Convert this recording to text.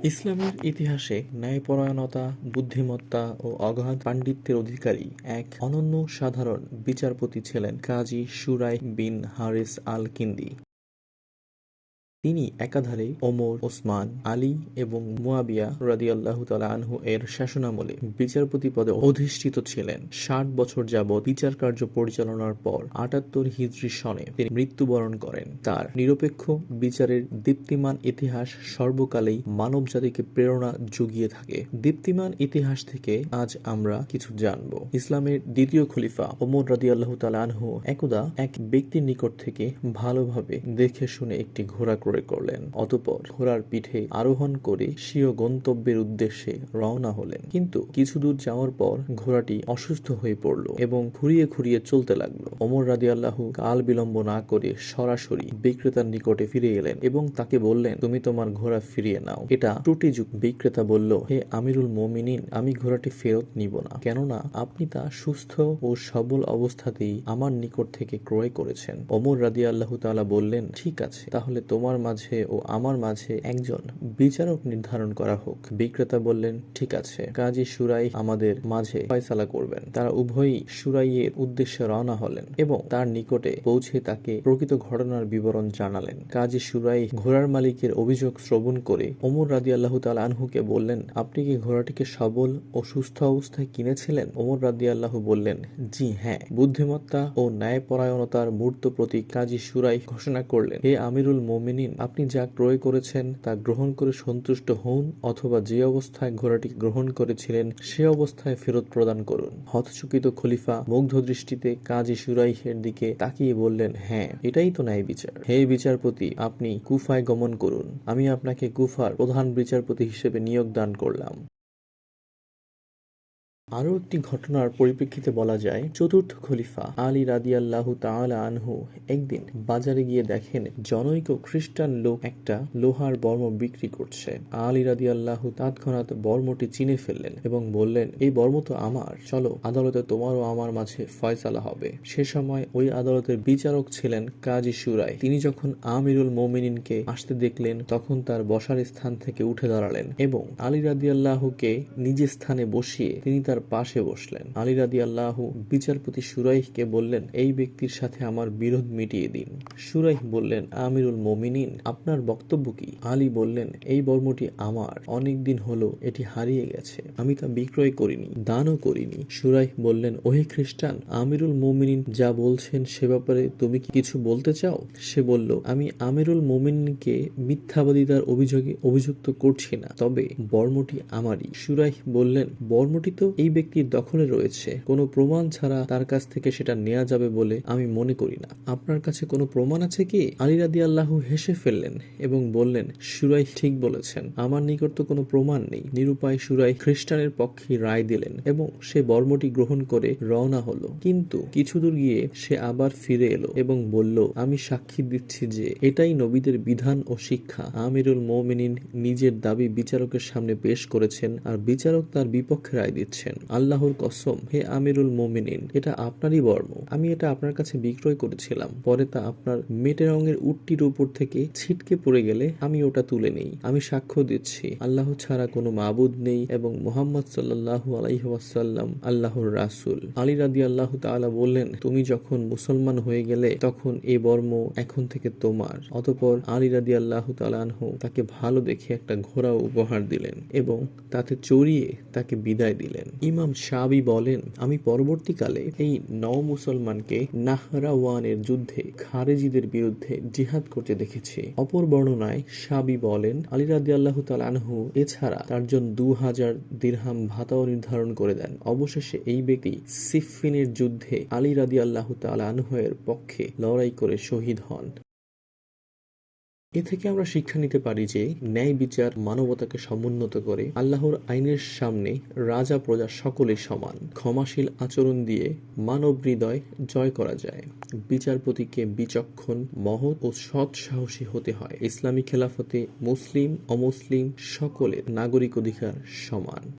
ইসলামের ইতিহাসে ন্যায়পরায়ণতা, বুদ্ধিমত্তা ও অগাধ পাণ্ডিত্যের অধিকারী এক অনন্য সাধারণ বিচারপতি ছিলেন কাজী সুরাই বিন হারিস আল কিন্দি তিনি একাধারে ওমর, ওসমান, আলী এবং মুয়াবিয়া রাদিয়াল্লাহু তাআলা আনহু এর শাসনামলে বিচারপতি পদে অধিষ্ঠিত ছিলেন। ষাট বছর যাবৎ বিচার কার্য পরিচালনার পর আটাত্তর হিজরি সনে তিনি মৃত্যুবরণ করেন। তার নিরপেক্ষ বিচারের দীপ্তিমান ইতিহাস সর্বকালেই মানব জাতিকে প্রেরণা জুগিয়ে থাকে। দীপ্তিমান ইতিহাস থেকে আজ আমরা কিছু জানব। ইসলামের দ্বিতীয় খলিফা ওমর রাদিয়াল্লাহু তাআলা আনহু একদা এক ব্যক্তির নিকট থেকে ভালোভাবে দেখে শুনে একটি ঘোড়া ক্রয় করলেন। অতপর ঘোড়ার পিঠে আরোহণ করে স্বীয় গন্তব্যের উদ্দেশ্যে রওনা হলেন। কিন্তু কিছু দূর যাওয়ার পর ঘোড়াটি অসুস্থ হয়ে পড়ল এবং খুঁড়িয়ে খুঁড়িয়ে চলতে লাগল। ওমর রাদিয়াল্লাহু কাল বিলম্ব না করে সরাসরি বিক্রেতার নিকটে ফিরে এলেন এবং তাকে বললেন, তুমি তোমার ঘোড়া ফিরিয়ে নাও। এটা ত্রুটিযুক্ত বিক্রেতা বলল, হে আমিরুল মোমিনিন, আমি ঘোড়াটি ফেরত নিব না। কেননা আপনি তা সুস্থ ও সবল অবস্থাতেই আমার নিকট থেকে ক্রয় করেছেন। অমর ওমর রাদিয়াল্লাহু তালা বললেন, ঠিক আছে, তাহলে তোমার মাঝে ও আমার মাঝে একজন বিচারক নির্ধারণ করা হোক। বিক্রেতা বললেন, ঠিক আছে। কাজী সুরাই আমাদের মাঝে ফয়সালা করবেন। তারা উভয়ই সুরাইয়ের উদ্দেশ্যে রওনা হলেন এবং তার নিকটে পৌঁছে তাকে প্রকৃত ঘটনার বিবরণ জানালেন। কাজী সুরাই ঘোড়ার মালিকের অভিযোগ শ্রবণ করে ওমর রাদি আল্লাহ তাল আনহুকে বললেন, আপনি কি ঘোড়াটিকে সবল ও সুস্থ অবস্থায় কিনেছিলেন? ওমর রাদি আল্লাহ বললেন, জি হ্যাঁ। বুদ্ধিমত্তা ও ন্যায়পরায়ণতার মূর্ত প্রতীক কাজী সুরাই ঘোষণা করলেন, হে আমিরুল মোমিনিন আপনি যা ক্রয় করেছেন তা গ্রহণ করে সন্তুষ্ট হন অথবা যে অবস্থায় ঘোড়াটি গ্রহণ করেছিলেন সে অবস্থায় ফেরত প্রদান করুন। হতচকিত খলিফা মুগ্ধ দৃষ্টিতে কাজী সুরাইহের দিকে তাকিয়ে বললেন হ্যাঁ এটাই তো ন্যায় বিচার। হে বিচারপতি, আপনি কুফায় গমন করুন। আমি আপনাকে কুফার প্রধান বিচারপতি হিসেবে নিয়োগ দান করলাম। আরও একটি ঘটনার পরিপ্রেক্ষিতে বলা যায়, চতুর্থ খলিফা আলী রাদিয়াল্লাহু তাআলা আনহু একদিন বাজারে গিয়ে দেখেন জনৈক খ্রিস্টান লোক একটা লোহার বর্ম বিক্রি করছে। আলী রাদিয়াল্লাহু তৎক্ষণাৎ বর্মটি চিনে ফেললেন এবং বললেন, এই বর্ম তো আমার, চলো আদালতে তোমারও আমার মাঝে ফয়সালা হবে। সে সময় ওই আদালতের বিচারক ছিলেন কাজী সুরাই। তিনি যখন আমিরুল মোমিনিনকে আসতে দেখলেন, তখন তার বসার স্থান থেকে উঠে দাঁড়ালেন এবং আলী রাদিয়াল্লাহুকে নিজের স্থানে বসিয়ে তিনি তার পাশে বসলেন। আলী রাদি আল্লাহু বিচারপতি সুরাইহকে বললেন, এই ব্যক্তির সাথে আমার বিরোধ মিটিয়ে দিন। সুরাইহ বললেন, আমিরুল মোমিনিন, আপনার বক্তব্য কি? আলী বললেন, এই বর্মটি আমার। অনেক দিন হলো এটি হারিয়ে গেছে। আমি তা বিক্রয় করিনি, দানও করিনি। সুরাইহ বললেন, ওহে খ্রিস্টান, আমিরুল মোমিনিন যা বলছেন সে ব্যাপারে তুমি কি কিছু বলতে চাও? সে বলল, আমি আমিরুল মোমিনকে মিথ্যাবাদিতার অভিযোগে অভিযুক্ত করছি না, তবে বর্মটি আমারই। সুরাইহ বললেন, বর্মটি তো এই ব্যক্তির দখলে রয়েছে। কোনো প্রমাণ ছাড়া তার কাছ থেকে সেটা নেওয়া যাবে বলে আমি মনে করি না। আপনার কাছে কোনো প্রমাণ আছে কি? আলী রাদি আল্লাহ হেসে ফেললেন এবং বললেন, সুরাই ঠিক বলেছেন। আমার নিকট তো কোনো প্রমাণ নেই। নিরুপায় সুরাই খ্রিস্টানের পক্ষে রায় দিলেন এবং সে বর্মটি গ্রহণ করে রওনা হলো। কিন্তু কিছু দূর গিয়ে সে আবার ফিরে এলো এবং বলল, আমি সাক্ষী দিচ্ছি যে এটাই নবীদের বিধান ও শিক্ষা। আমিরুল মৌমিনিন নিজের দাবি বিচারকের সামনে পেশ করেছেন আর বিচারক তার বিপক্ষে রায় দিচ্ছেন। আল্লাহর কসম, হে আমিরুল মোমিনিন, এটা আপনারই বর্ম। আমি এটা আপনার কাছে বিক্রয় করেছিলাম। পরে তা আপনার মেটে রঙের উটটির উপর থেকে ছিটকে পড়ে গেলে আমি ওটা তুলে নেই। আমি সাক্ষ্য দিচ্ছি, আল্লাহ ছাড়া কোনো মাবুদ নেই এবং মোহাম্মদ সাল্লাহু আলাইহাসাল্লাম আল্লাহর রাসুল। আলী রাদি আল্লাহ তাআলা বললেন, তুমি যখন মুসলমান হয়ে গেলে তখন এ বর্ম এখন থেকে তোমার। অতপর আলী রাদি আল্লাহ তালানহু তাকে ভালো দেখে একটা ঘোড়া উপহার দিলেন এবং তাতে চড়িয়ে তাকে বিদায় দিলেন। ইমাম শাবি বলেন, আমি পরবর্তীকালে এই নও মুসলমানকে নাহরাওয়ানের যুদ্ধে খারেজিদের বিরুদ্ধে জিহাদ করতে দেখেছি। অপর বর্ণনায় শাবি বলেন, আলী রাদি আল্লাহ তালানহু এছাড়া তার জন্য দু হাজার দিরহাম ভাতাও নির্ধারণ করে দেন। অবশেষে এই ব্যক্তি সিফিনের যুদ্ধে আলী রাদি আল্লাহ তালানহের পক্ষে লড়াই করে শহীদ হন। এ থেকে আমরা শিক্ষা নিতে পারি যে ন্যায় বিচার মানবতাকে সমুন্নত করে আল্লাহর আইনের সামনে রাজা প্রজা সকলে সমান। ক্ষমাশীল আচরণ দিয়ে মানব হৃদয় জয় করা যায়। বিচারপতিকে বিচক্ষণ, মহৎ ও সৎ সাহসী হতে হয়। ইসলামী খেলাফতে মুসলিম, অমুসলিম সকলের নাগরিক অধিকার সমান।